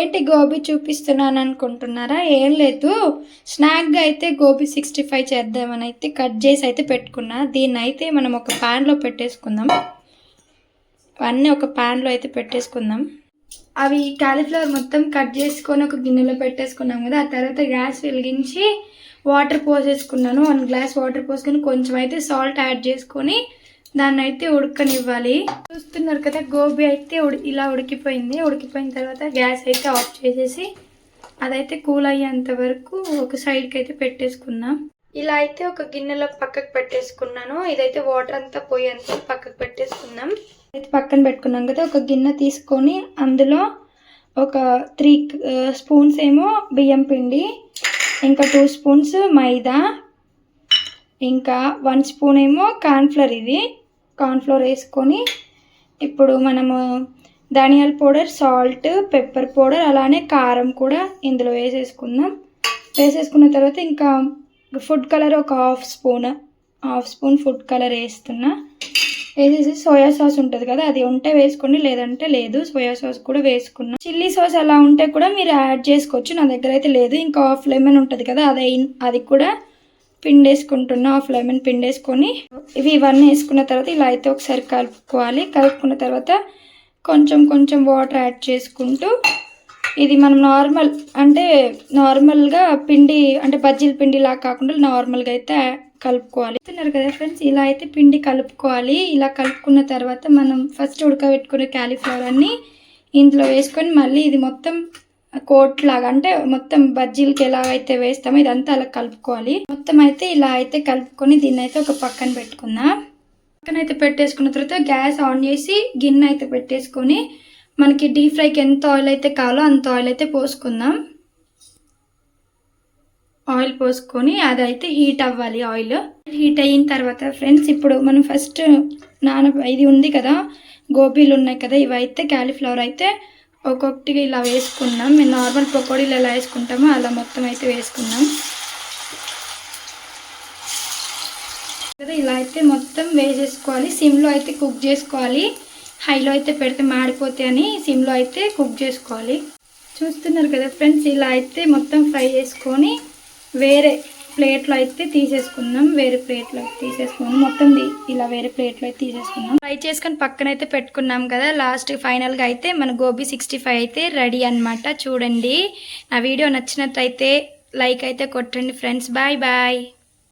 ఏంటి గోబీ చూపిస్తున్నాను అనుకుంటున్నారా ఏం లేదు. స్నాక్గా అయితే గోబీ సిక్స్టీ ఫైవ్ చేద్దామని అయితే కట్ చేసి అయితే పెట్టుకున్నా. దీన్ని అయితే మనం ఒక ప్యాన్లో పెట్టేసుకుందాం. అన్నీ ఒక ప్యాన్లో అయితే పెట్టేసుకుందాం. అవి కాలీఫ్లవర్ మొత్తం కట్ చేసుకొని ఒక గిన్నెలో పెట్టేసుకున్నాం కదా ఆ తర్వాత గ్యాస్ వెలిగించి వాటర్ పోసేసుకున్నాను. వన్ గ్లాస్ వాటర్ పోసుకొని కొంచెం అయితే సాల్ట్ యాడ్ చేసుకొని దాన్ని అయితే ఉడకనివ్వాలి. చూస్తున్నారు కదా గోబీ అయితే ఉడి ఇలా ఉడికిపోయింది. ఉడికిపోయిన తర్వాత గ్యాస్ అయితే ఆఫ్ చేసేసి అదైతే కూల్ అయ్యేంత వరకు ఒక సైడ్కి అయితే పెట్టేసుకున్నాం ఇలా అయితే ఒక గిన్నెలో పక్కకు పెట్టేసుకున్నాను. ఇదైతే వాటర్ అంతా పోయేంత పక్కకు పెట్టేసుకుందాం. అయితే పక్కన పెట్టుకున్నాం కదా ఒక గిన్నె తీసుకొని అందులో ఒక త్రీ స్పూన్స్ ఏమో బియ్యం పిండి ఇంకా టూ స్పూన్స్ మైదా ఇంకా వన్ స్పూన్ ఏమో కార్న్ఫ్లవర్ ఇది కార్న్ఫ్లోర్ వేసుకొని ఇప్పుడు మనము ధనియాల పౌడర్ సాల్ట్ పెప్పర్ పౌడర్ అలానే కారం కూడా ఇందులో వేసేసుకుందాం. వేసేసుకున్న తర్వాత ఇంకా ఫుడ్ కలర్ ఒక half spoon half spoon food colour వేస్తున్నా. వేసేసి సోయా సాస్ ఉంటుంది కదా అది ఉంటే వేసుకోండి లేదంటే లేదు సోయా సాస్ కూడా వేసుకున్నా. చిల్లీ సాస్ అలా ఉంటే కూడా మీరు యాడ్ చేసుకోవచ్చు నా దగ్గర అయితే లేదు ఇంకా హాఫ్ లెమన్ ఉంటుంది కదా అది అది కూడా పిండేసుకుంటున్నా హాఫ్ లెమన్ పిండేసుకొని. ఇవి ఇవన్నీ వేసుకున్న తర్వాత ఇలా అయితే ఒకసారి కలుపుకోవాలి. కలుపుకున్న తర్వాత కొంచెం కొంచెం వాటర్ యాడ్ చేసుకుంటూ ఇది మనం నార్మల్ అంటే నార్మల్గా పిండి అంటే బజ్జీల పిండి లాగా కాకుండా నార్మల్గా అయితే కలుపుకోవాలి. తిన్నారు కదా ఫ్రెండ్స్ ఇలా అయితే పిండి కలుపుకోవాలి. ఇలా కలుపుకున్న తర్వాత మనం ఫస్ట్ ఉడకబెట్టుకునే క్యాలీఫ్లవర్ అన్ని ఇందులో వేసుకొని మళ్ళీ ఇది మొత్తం కోట్ లాగా అంటే మొత్తం బజ్జీలకి ఎలా అయితే వేస్తామో ఇదంతా అలా కలుపుకోవాలి. మొత్తం అయితే ఇలా అయితే కలుపుకొని దీన్ని అయితే ఒక పక్కన పెట్టుకుందాం. పక్కన అయితే పెట్టేసుకున్న తర్వాత గ్యాస్ ఆన్ చేసి గిన్నె అయితే పెట్టేసుకొని మనకి డీప్ ఫ్రైకి ఎంత ఆయిల్ అయితే కావాలో అంత ఆయిల్ అయితే పోసుకుందాం. ఆయిల్ పోసుకొని అదైతే హీట్ అవ్వాలి ఆయిల్. హీట్ అయిన తర్వాత ఫ్రెండ్స్ ఇప్పుడు మనం ఫస్ట్ నాన ఇది ఉంది కదా గోబీలు ఉన్నాయి కదా ఇవైతే క్యాలీఫ్లవర్ అయితే ఒక్కొక్కటిగా ఇలా వేసుకున్నాం. మేము నార్మల్ పకోడీలు ఎలా వేసుకుంటామో అలా మొత్తం అయితే వేసుకున్నాం. కదా ఇలా అయితే మొత్తం వేసేసుకోవాలి. సిమ్లో అయితే కుక్ చేసుకోవాలి. హైలో అయితే పెడితే మాడిపోతే అని సిమ్లో అయితే కుక్ చేసుకోవాలి. చూస్తున్నారు కదా ఫ్రెండ్స్ ఇలా అయితే మొత్తం ఫ్రై చేసుకొని వేరే ప్లేట్లో అయితే తీసేసుకున్నాం వేరే ప్లేట్లో తీసేసుకున్నాం మొత్తం ఇలా వేరే ప్లేట్లో అయితే తీసేసుకున్నాం ఫ్రై చేసుకొని పక్కన అయితే పెట్టుకున్నాం కదా. లాస్ట్ ఫైనల్గా అయితే మన గోబీ సిక్స్టీ ఫైవ్ అయితే రెడీ అన్నమాట. చూడండి. నా వీడియో నచ్చినట్లయితే లైక్ అయితే కొట్టండి ఫ్రెండ్స్. Bye bye.